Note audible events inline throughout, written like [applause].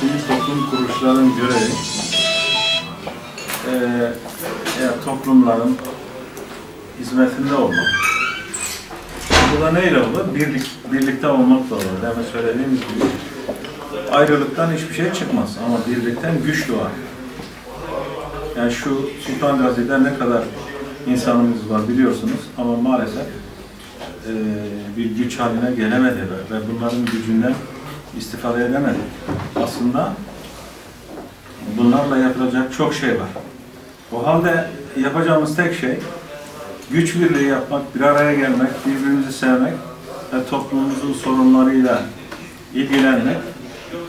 sivil toplum kuruluşlarının görevi eee eğer toplumların hizmetinde olmak. Bu da neyle olur? Birlik, birlikte olmakla olur. Demin söylediğimiz gibi ayrılıktan hiçbir şey çıkmaz ama birlikten güç doğar. Yani şu Sultan Gazi'de ne kadar insanımız var biliyorsunuz ama maalesef eee, bir güç haline gelemedi ve bunların gücünden istifade edemedi. Aslında bunlarla yapılacak çok şey var. O halde yapacağımız tek şey güç birliği yapmak, bir araya gelmek, birbirimizi sevmek ve toplumumuzun sorunlarıyla ilgilenmek.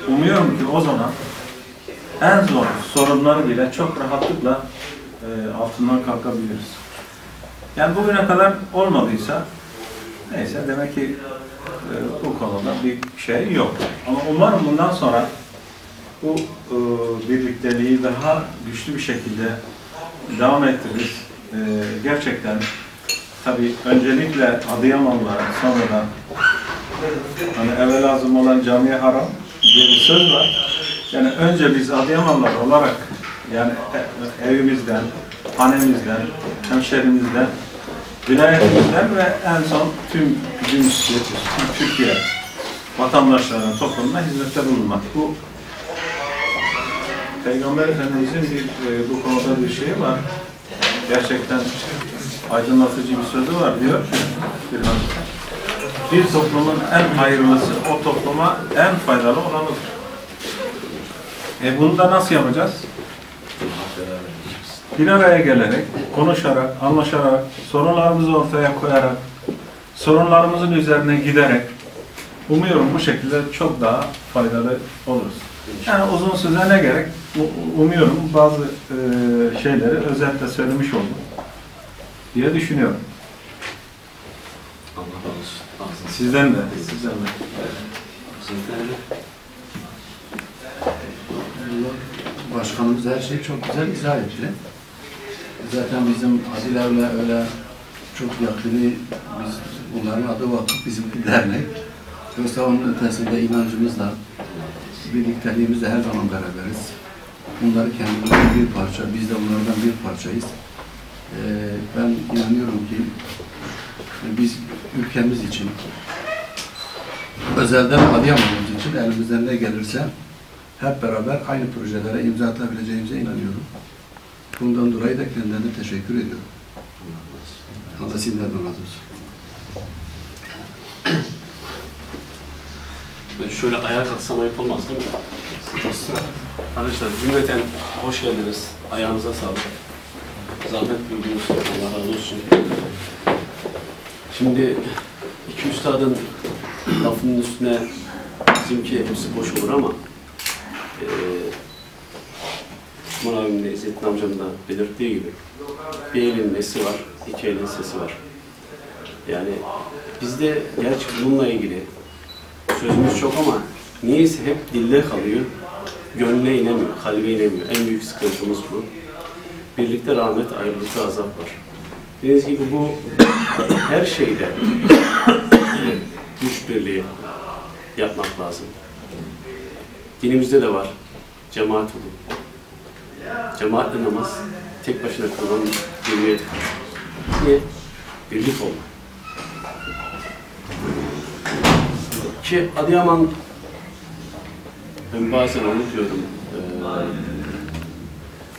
Umuyorum ki o zaman en zor sorunları bile çok rahatlıkla e, altından kalkabiliriz. Yani bugüne kadar olmadıysa neyse demek ki bu konuda bir şey yok. Ama umarım bundan sonra bu e, birlikteliği daha güçlü bir şekilde devam ettiririz. E, gerçekten tabii öncelikle Adıyamanlılara sonradan hani evvel lazım olan camiye haram diye bir söz var. Yani önce biz Adıyamanlılar olarak yani e- evimizden, hanemizden, hemşerimizden, vilayetimizden ve en son tüm tüm Türkiye vatandaşlarına, toplumuna hizmette bulunmak. Bu Peygamber Efendimiz'in bir e, bu konuda bir şeyi var. Gerçekten aydınlatıcı bir sözü var diyor bir. Bir toplumun en hayırlısı o topluma en faydalı olanıdır. E bunu da nasıl yapacağız? Bir araya gelerek, konuşarak, anlaşarak, sorunlarımızı ortaya koyarak, sorunlarımızın üzerine giderek, umuyorum bu şekilde çok daha faydalı oluruz. Yani uzun söze ne gerek? Umuyorum bazı e, şeyleri özetle söylemiş oldum diye düşünüyorum. Allah razı olsun. Sizden de, sizden de. Başkanımız her şeyi çok güzel izah etti. Zaten bizim Adiler'le öyle çok yakını, biz bunların adı vakıf, bizim bir dernek. Yoksa onun ötesinde inancımızla, birlikteliğimizle her zaman beraberiz. Bunları kendimizden bir parça, biz de bunlardan bir parçayız. Ee, ben inanıyorum ki biz ülkemiz için, özelden Adıyaman'ımız için elimizden ne gelirse hep beraber aynı projelere imza atabileceğimize inanıyorum. Bundan dolayı da kendilerine teşekkür ediyorum. Allah sizden razı olsun. Ben şöyle ayağa kalksam ayıp olmaz değil mi? Arkadaşlar cümleten hoş geldiniz. Ayağınıza sağlık. Zahmet büyüdünüz. Allah razı olsun. Şimdi iki üstadın lafının üstüne bizimki hepsi boş olur ama eee Osman abim de İzzettin amcam da belirttiği gibi bir elin nesi var, iki elin sesi var. Yani bizde gerçi bununla ilgili sözümüz çok ama niyeyse hep dille kalıyor, gönle inemiyor, kalbe inemiyor. En büyük sıkıntımız bu. Birlikte rahmet, ayrılıkta azap var. Dediğiniz gibi bu [coughs] her şeyde güç birliği yapmak lazım. Dinimizde de var. Cemaat olun. Cemaatle namaz tek başına kılınan bir niyet. Niye? Birlik olmak. Ki Adıyaman ben bazen unutuyorum. Ee,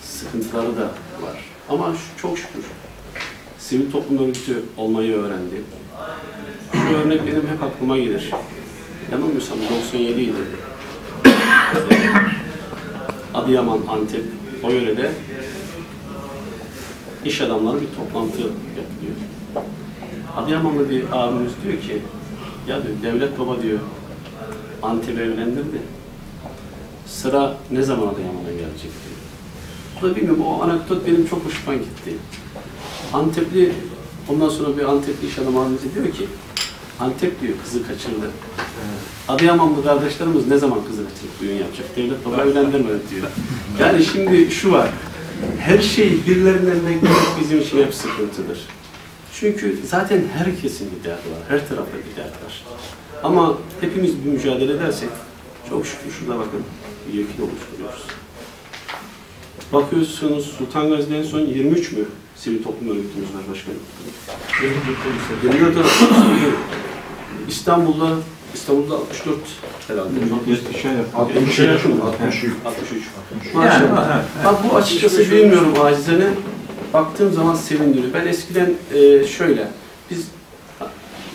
sıkıntıları da var. Ama çok şükür sivil toplum örgütü olmayı öğrendi. Şu örnek benim hep aklıma gelir. Yanılmıyorsam 97 idi. Adıyaman, Antep, o yörede iş adamları bir toplantı yapılıyor. Adıyamanlı bir abimiz diyor ki, ya diyor, devlet baba diyor, Antep'i evlendirdi. Sıra ne zaman Adıyaman'a gelecek diyor. Bu da bilmiyorum, o anekdot benim çok hoşuma gitti. Antepli, ondan sonra bir Antepli iş adamı abimiz diyor ki, Antep diyor kızı kaçırdı. Adıyamanlı kardeşlerimiz ne zaman kızı kaçırıp düğün yapacak? Devlet baba evlendirmedi diyor. Yani şimdi şu var, her şey birilerinin eline gitmek bizim için hep sıkıntıdır. Çünkü zaten herkesin bir derdi var, her tarafta bir dert var. Ama hepimiz bir mücadele edersek, çok şükür şurada bakın, bir yakın oluşturuyoruz. Bakıyorsunuz Sultan Gazi'de en son 23 mü sivil toplum örgütümüz var başkanım? 24 örgütümüz. İstanbul'da İstanbul'da 64 herhalde. 60 yaşında. 63. 63. Yani, Maşallah. ha, Ha, bu açıkçası bilmiyorum acizene. Baktığım zaman sevindiriyor. Ben eskiden e, şöyle, biz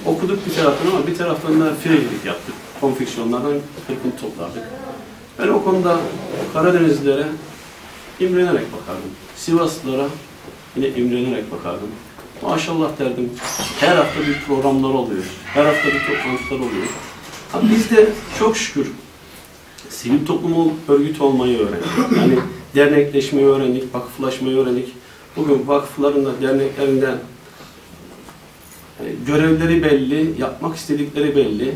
okuduk bir taraftan ama bir taraftan da firecilik yaptık. Konfeksiyonlardan kırpıntı toplardık. Ben o konuda Karadenizlilere imrenerek bakardım. Sivaslılara yine imrenerek bakardım. Maşallah derdim. Her hafta bir programlar oluyor. Her hafta bir toplantılar oluyor. Ha, biz de çok şükür sivil toplum örgütü olmayı öğrendik. Yani dernekleşmeyi öğrendik, vakıflaşmayı öğrendik. Bugün vakıfların da derneklerinde e, görevleri belli, yapmak istedikleri belli.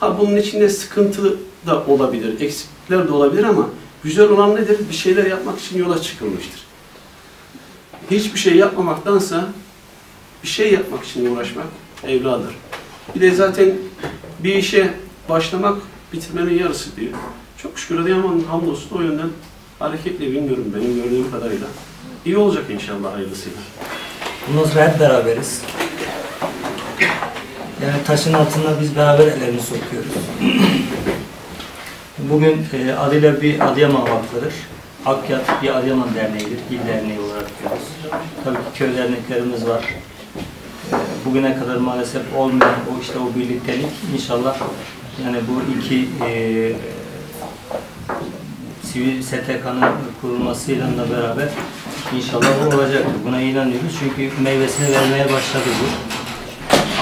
Ha bunun içinde sıkıntı da olabilir, eksiklikler de olabilir ama güzel olan nedir? Bir şeyler yapmak için yola çıkılmıştır. Hiçbir şey yapmamaktansa bir şey yapmak için uğraşmak evladır. Bir de zaten bir işe başlamak bitirmenin yarısı diyor. Çok şükür Adıyaman'ın hamdolsun o yönden hareketle bilmiyorum benim gördüğüm kadarıyla. İyi olacak inşallah hayırlısıyla. Bundan hep beraberiz. Yani taşın altında biz beraber ellerini sokuyoruz. Bugün e, adıyla bir Adıyaman Vakfı'dır. Akyat bir Adıyaman Derneği'dir. İl Derneği olarak diyoruz. Tabii ki köy derneklerimiz var. E, bugüne kadar maalesef olmayan o işte o birliktelik inşallah yani bu iki e, sivil STK'nın kurulmasıyla da beraber inşallah bu olacaktır. Buna inanıyoruz çünkü meyvesini vermeye başladı bu.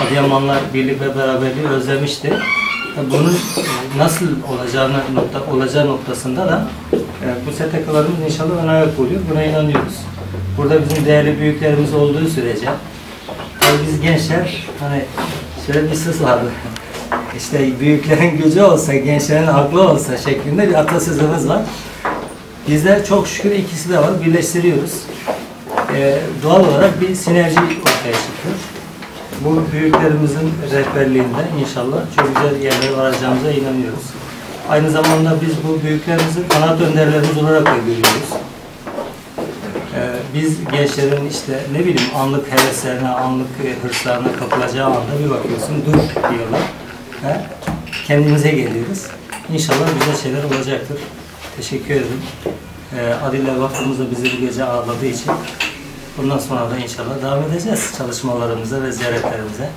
Adıyamanlar birlik ve beraberliği özlemişti. Bunun e, nasıl olacağını nokta, olacağı noktasında da e, bu STK'larımız inşallah ön ayak oluyor. Buna inanıyoruz. Burada bizim değerli büyüklerimiz olduğu sürece biz gençler hani şöyle bir söz vardı. İşte büyüklerin gücü olsa, gençlerin aklı olsa şeklinde bir atasözümüz var. Bizler çok şükür ikisi de var, birleştiriyoruz. Ee, doğal olarak bir sinerji ortaya çıkıyor. Bu büyüklerimizin rehberliğinde inşallah çok güzel yerlere varacağımıza inanıyoruz. Aynı zamanda biz bu büyüklerimizin kanat önderlerimiz olarak da görüyoruz. Biz gençlerin işte ne bileyim anlık heveslerine, anlık e, hırslarına kapılacağı anda bir bakıyorsun dur diyorlar. He? Kendimize geliyoruz. İnşallah güzel şeyler olacaktır. Teşekkür ederim. Ee, Adile Vakfımız da bizi bu gece ağırladığı için bundan sonra da inşallah devam edeceğiz çalışmalarımıza ve ziyaretlerimize.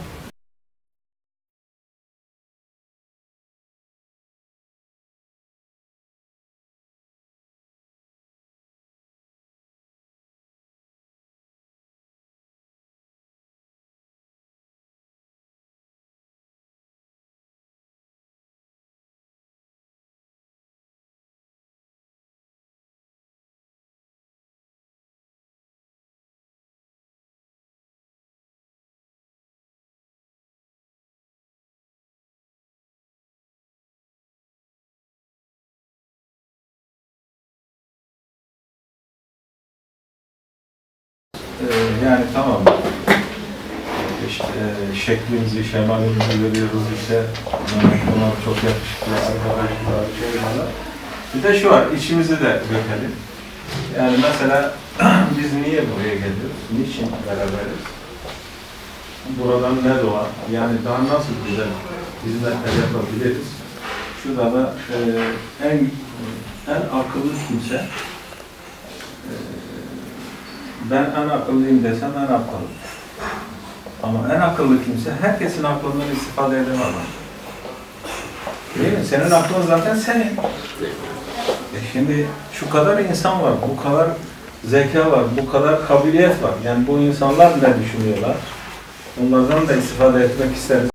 Ee, yani tamam. İşte e, şeklimizi, şemalimizi görüyoruz işte. Bunlar çok yakışıklı arkadaşlar, şeyler. Bir de şu var, içimizi de dökelim. Yani mesela [clears throat] biz niye buraya geliyoruz? Niçin beraberiz? Buradan ne doğar? Yani daha nasıl güzel hizmetler yapabiliriz? Şurada da e, en en akıllı kimse ben en akıllıyım desem en akıllı. Ama en akıllı kimse herkesin aklından istifade edemez. Değil mi? Senin aklın zaten senin. E şimdi şu kadar insan var, bu kadar zeka var, bu kadar kabiliyet var. Yani bu insanlar ne düşünüyorlar? Onlardan da istifade etmek isteriz.